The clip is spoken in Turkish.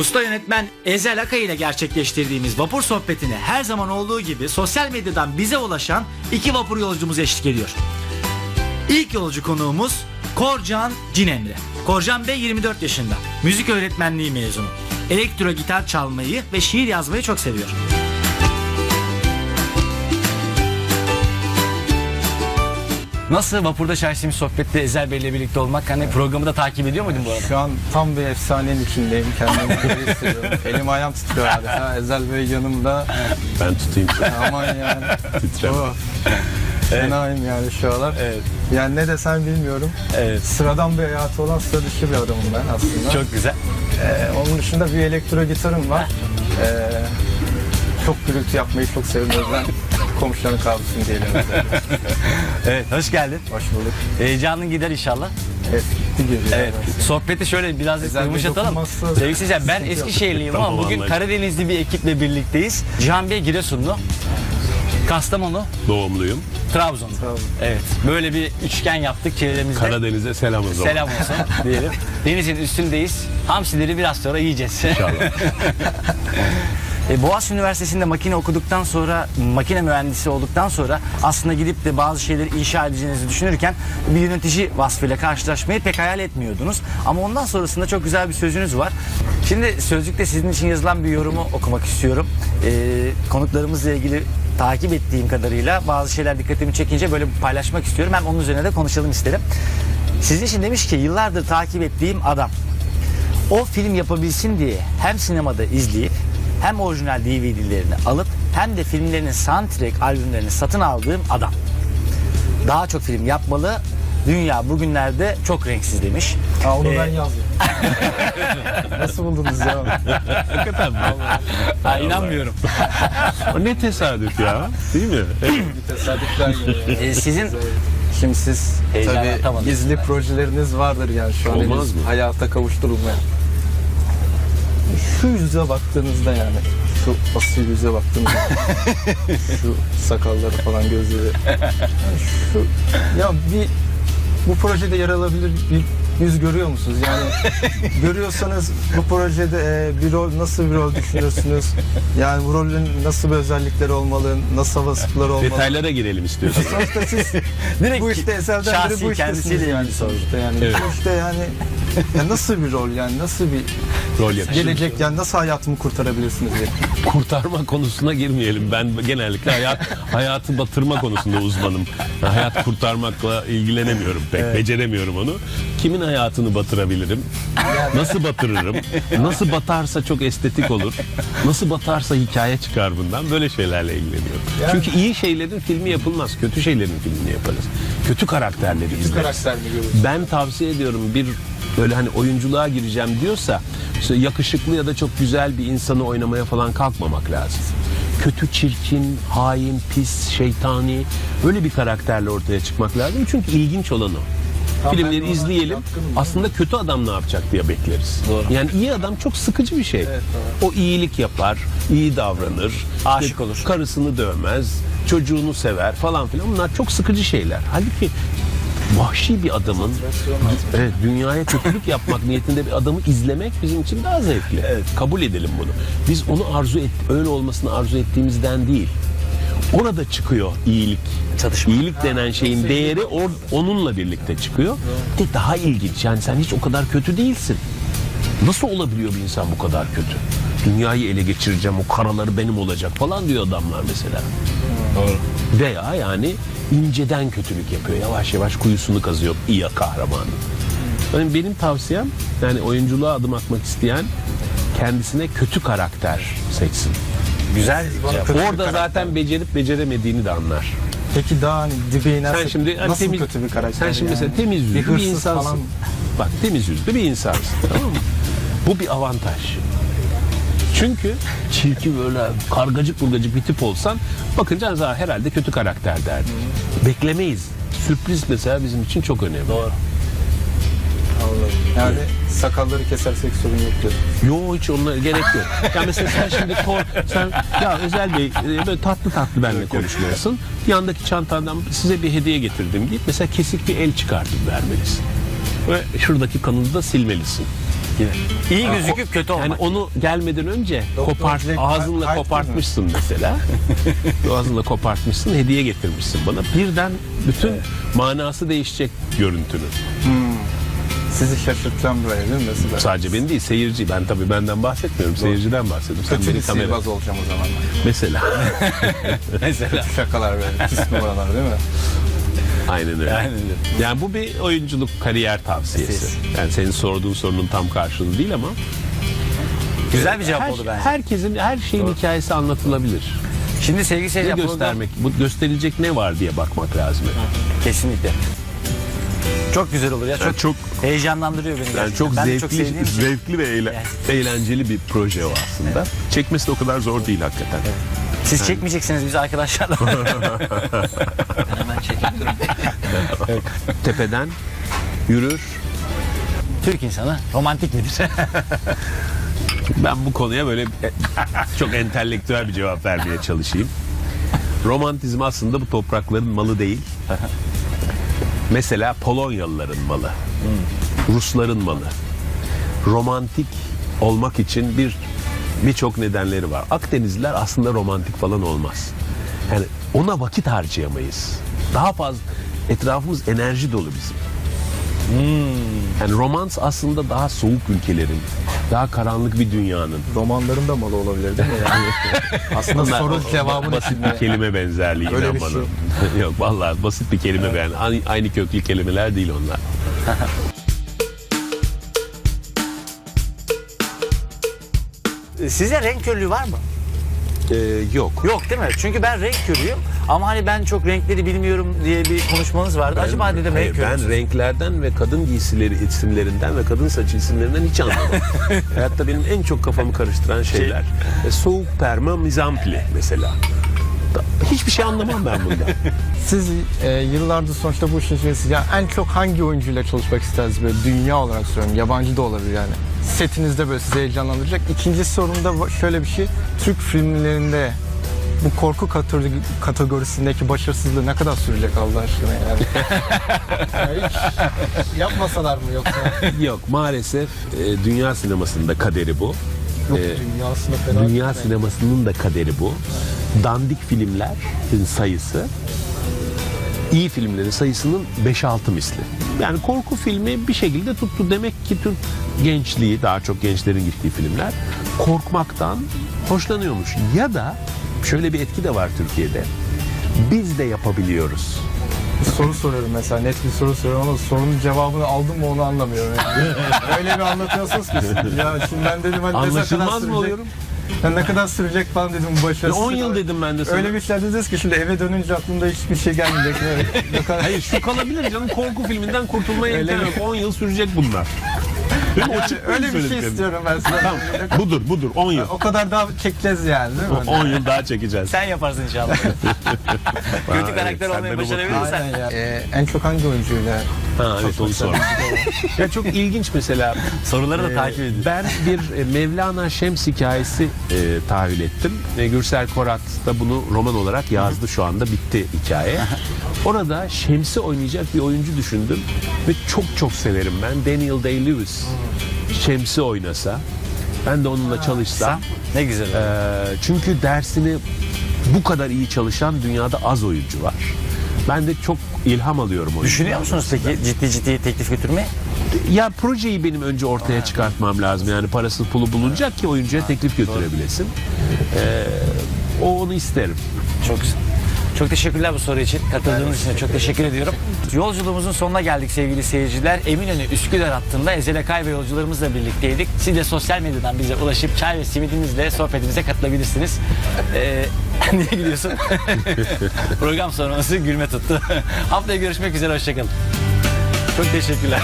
Usta yönetmen Ezel Akay ile gerçekleştirdiğimiz vapur sohbetine her zaman olduğu gibi sosyal medyadan bize ulaşan iki vapur yolcumuz eşlik ediyor. İlk yolcu konuğumuz Korcan Cinemre. Korcan Bey 24 yaşında. Müzik öğretmenliği mezunu. Elektro gitar çalmayı ve şiir yazmayı çok seviyor. Nasıl vapurda şahsimiz sohbette Ezel Bey ile birlikte olmak? Hani programı da takip ediyor muydun bu arada? Şu an tam bir efsanenin içindeyim. Kendimi böyle hissediyorum. Elim ayağım titriyor adeta. Ezel Bey yanımda. Ben tutayım. Aman yani. Titreme. Oh. Fenayım yani şu aralar. Evet. Yani ne desem bilmiyorum. Evet. Sıradan bir hayatı olan sıra dışı bir adamım ben aslında. Çok güzel. Ee, onun dışında bir elektro gitarım var. Ee, çok gürültü yapmayı çok seviyorum. Yüzden komşuların kalsın diyelim. Evet, hoş geldin. Hoş bulduk. Heyecanın gider inşallah. Evet, gitti geliyor. Evet. Sohbeti şöyle biraz Ezel yumuşatalım. Sevgili seyirciler, ben. Eskişehirliyim ama bugün. Karadenizli bir ekiple birlikteyiz. Cihan Bey Giresunlu. Kastamonu, Doğumluyum. Trabzon. Trabzon. Evet. Böyle bir üçgen yaptık çevremizde. Karadeniz'e selam o zaman. Selam olsun diyelim. Denizin üstündeyiz. Hamsileri biraz sonra yiyeceğiz. İnşallah. E, Boğaziçi Üniversitesi'nde makine okuduktan sonra, makine mühendisi olduktan sonra aslında gidip de bazı şeyleri inşa edeceğinizi düşünürken bir yönetici vasfıyla karşılaşmayı pek hayal etmiyordunuz. Ama ondan sonrasında çok güzel bir sözünüz var. Şimdi sözlükte sizin için yazılan bir yorumu okumak istiyorum. E, konuklarımızla ilgili takip ettiğim kadarıyla bazı şeyler dikkatimi çekince böyle paylaşmak istiyorum. Hem onun üzerine de konuşalım isterim. Sizin için demiş ki yıllardır takip ettiğim adam o film yapabilsin diye hem sinemada izleyip hem orijinal DVD'lerini alıp hem de filmlerinin soundtrack albümlerini satın aldığım adam. Daha çok film yapmalı. Dünya bugünlerde çok renksiz demiş. Ha, onu Ee, ben yazdım. Nasıl buldunuz ya? Hakikaten mi? Ha, inanmıyorum. O ne tesadüf ya. Değil mi? Evet. Tesadüfler geliyor. Ee, sizin Şimdi siz Heyecan tabii gizli projeleriniz vardır yani şu an Olmaz henüz mı? hayata kavuşturulmayan. Şu yüze baktığınızda yani. Şu asil yüze baktığınızda. Şu sakalları falan gözleri. Yani şu ya bir bu projede yer alabilir bir yüz görüyor musunuz? Yani görüyorsanız bu projede e, bir rol nasıl bir rol düşünürsünüz? Yani bu rolün nasıl bir özellikleri olmalı? Nasıl vasıfları olmalı? Detaylara girelim istiyorsun. Sonuçta siz Direkt bu işte eserden şahsi biri bu kendisiyle iştesiniz yani ilgili sonuçta yani. Evet. Bu işte yani ya nasıl bir rol yani nasıl bir Rol yakışır. gelecek yani nasıl hayatımı kurtarabilirsiniz diye. Kurtarma konusuna girmeyelim. Ben genellikle hayat hayatı batırma konusunda uzmanım. Hayat kurtarmakla ilgilenemiyorum pek. Beceremiyorum onu. Kimin hayatını batırabilirim? Nasıl batırırım? Nasıl batarsa çok estetik olur. Nasıl batarsa hikaye çıkar bundan. Böyle şeylerle ilgileniyorum. Yani- Çünkü iyi şeylerin filmi yapılmaz. Kötü şeylerin filmini yaparız. Kötü karakterleri izleriz. Karakter mi? Ben tavsiye ediyorum bir böyle hani oyunculuğa gireceğim diyorsa işte yakışıklı ya da çok güzel bir insanı oynamaya falan kalkmamak lazım. Kötü, çirkin, hain, pis, şeytani böyle bir karakterle ortaya çıkmak lazım. Çünkü ilginç olan o. Filmleri izleyelim. Aslında kötü adam ne yapacak diye bekleriz. Doğru. Yani iyi adam çok sıkıcı bir şey. Evet, O iyilik yapar, iyi davranır. Aşık işte olur. Karısını dövmez, çocuğunu sever falan filan. Bunlar çok sıkıcı şeyler. Halbuki vahşi bir adamın evet, dünyaya kötülük yapmak niyetinde bir adamı izlemek bizim için daha zevkli. Kabul edelim bunu. Biz onu arzu et, öyle olmasını arzu ettiğimizden değil. Orada çıkıyor iyilik. Çatışma. İyilik denen şeyin değeri or- onunla birlikte çıkıyor. De daha ilginç. Yani sen hiç o kadar kötü değilsin. Nasıl olabiliyor bir insan bu kadar kötü? Dünyayı ele geçireceğim, o karaları benim olacak falan diyor adamlar mesela. Veya yani inceden kötülük yapıyor. Yavaş yavaş kuyusunu kazıyor iyi kahramanın. Yani benim tavsiyem yani oyunculuğa adım atmak isteyen kendisine kötü karakter seçsin. Güzel Orada zaten becerip beceremediğini de anlar. Peki daha hani dibe inersek Sen şimdi hani nasıl temiz, kötü bir karakter Sen şimdi yani? mesela temiz yüzlü bir bir, insansın. falan Bak temiz yüzlü bir insansın. tamam mı? Bu bir avantaj. Çünkü çirkin böyle kargacık burgacık bir tip olsan bakınca "Ha, herhalde kötü karakter derdik. Beklemeyiz. Sürpriz mesela bizim için çok önemli. Doğru. Yani sakalları kesersek sorun yok diyorsun. Yo hiç onunla gerek yok. Ya mesela sen şimdi kor, sen ya Özel Bey e, böyle tatlı tatlı benimle konuşmalısın. Yandaki çantandan size bir hediye getirdim deyip mesela kesik bir el çıkartıp vermelisin. Ve şuradaki kanını da silmelisin. gibi. İyi gözüküp kötü olmak. Yani onu gelmeden önce Doktor kopart, ağzınla kopartmışsın mesela. ağzınla kopartmışsın, hediye getirmişsin bana. Birden bütün manası değişecek görüntünün. Sizi şaşırtacağım buraya değil mi mesela? Sadece beni değil, seyirci. Ben tabii benden bahsetmiyorum, seyirciden bahsediyorum. Sen Kötü beni bir kamera... sihirbaz olacağım o zaman. Mesela. mesela. Şakalar böyle, pis numaralar değil mi? Aynen öyle. Aynen öyle. Yani bu bir oyunculuk kariyer tavsiyesi. Yani senin sorduğun sorunun tam karşılığı değil ama Güzel bir cevap her, oldu bence. herkesin her şeyin hikayesi anlatılabilir. Şimdi sevgili Ne seyirciler program- göstermek, bu gösterilecek ne var diye bakmak lazım. Kesinlikle. Çok güzel olur ya. Çok, Yani çok heyecanlandırıyor beni. yani gerçekten. çok ben de zevkli, çok sevdiğim için. zevkli ve eğle- eğlenceli bir proje o aslında. Çekmesi de o kadar zor değil hakikaten. Siz çekmeyeceksiniz biz arkadaşlarla. Hemen çekip durun. Tepeden yürür. Türk insanı romantik midir? Ben bu konuya böyle e, çok entelektüel bir cevap vermeye çalışayım. Romantizm aslında bu toprakların malı değil. Mesela Polonyalıların malı. Rusların malı. Romantik olmak için bir birçok nedenleri var. Akdenizliler aslında romantik falan olmaz. Yani ona vakit harcayamayız. Daha fazla etrafımız enerji dolu bizim. Yani romans aslında daha soğuk ülkelerin, daha karanlık bir dünyanın. Romanların da malı olabilir değil mi? Yani aslında Onlar- soru cevabını basit bir kelime benzerliği Öyle inan bir bana. şey. Yok vallahi basit bir kelime beğen. Aynı, aynı köklü kelimeler değil onlar. Size renk körlüğü var mı? Ee, yok. Yok değil mi? Çünkü ben renk körüyüm. Ama hani ben çok renkleri bilmiyorum diye bir konuşmanız vardı. Acaba dedim Hayır, renk ben renklerden ve kadın giysileri isimlerinden ve kadın saçı isimlerinden hiç anlamam. Hayatta benim en çok kafamı karıştıran şeyler. E, soğuk perma mizampli mesela. Da- Hiçbir şey anlamam ben bundan. Siz e, yıllardır sonuçta bu işin içindesiniz. Ya en çok hangi oyuncuyla çalışmak istersiniz böyle dünya olarak soruyorum. Yabancı da olabilir yani. Setinizde böyle sizi heyecanlandıracak. İkinci sorumda va- şöyle bir şey. Türk filmlerinde bu korku kategori- kategorisindeki başarısızlığı ne kadar sürecek Allah aşkına yani? Yani hiç yapmasalar mı yoksa? Yok maalesef e, dünya sinemasında kaderi bu. Yok dünyasında fena. Dünya sinemasının da kaderi bu. Dandik filmlerin sayısı iyi filmlerin sayısının 5-6 misli. Yani korku filmi bir şekilde tuttu. Demek ki Türk gençliği, daha çok gençlerin gittiği filmler korkmaktan hoşlanıyormuş. Ya da şöyle bir etki de var Türkiye'de. Biz de yapabiliyoruz. Soru soruyorum mesela net bir soru soruyorum ama sorunun cevabını aldım mı onu anlamıyorum. Yani. Öyle bir anlatıyorsunuz ki. Ya şimdi ben dedim hani ne kadar Anlaşılmaz sürecek? mı oluyorum? Ya ne kadar sürecek falan dedim bu başarısızlık. 10 yıl dedim ben de sana. Öyle bir şey dediniz ki şimdi eve dönünce aklımda hiçbir şey gelmeyecek. Ne kadar- Hayır şu kalabilir canım korku filminden kurtulmaya Öyle imkan mi? yok. 10 yıl sürecek bunlar. Değil mi? O öyle bir şey söylediklerim. istiyorum ben size. Tamam. Budur budur 10 yıl. O kadar daha çekeceğiz yani değil mi? 10 yıl daha çekeceğiz. Sen yaparsın inşallah. Kötü karakter olmayı başarabilirsen. Aynen ya. Ee, en çok hangi oyuncuyla? Ha evet onu sor. ya çok ilginç mesela. Soruları da Ee, takip edin. Ben bir e, Mevlana Şems hikayesi e, tahvil ettim. E, Gürsel Korat da bunu roman olarak yazdı şu anda bitti hikaye. Orada Şems'i oynayacak bir oyuncu düşündüm ve çok çok severim ben Daniel Day-Lewis. Şems'i oynasa ben de onunla çalışsam. Ne güzel. Ee, çünkü dersini bu kadar iyi çalışan dünyada az oyuncu var. Ben de çok ilham alıyorum oyunculardan. Düşünüyor musunuz peki ciddi ciddi teklif götürmeyi? Ya projeyi benim önce ortaya çıkartmam lazım. Yani parası pulu bulunacak ki oyuncuya teklif götürebilesin. Ee, o onu isterim. Çok güzel. Çok teşekkürler bu soru için. Katıldığınız için çok teşekkür ediyorum. Yolculuğumuzun sonuna geldik sevgili seyirciler. Eminönü Üsküdar hattında Ezel Akay ve yolcularımızla birlikteydik. Siz de sosyal medyadan bize ulaşıp çay ve simidinizle sohbetimize katılabilirsiniz. Ee, niye gülüyorsun? Program sonrası gülme tuttu. Haftaya görüşmek üzere, hoşçakalın. Çok teşekkürler.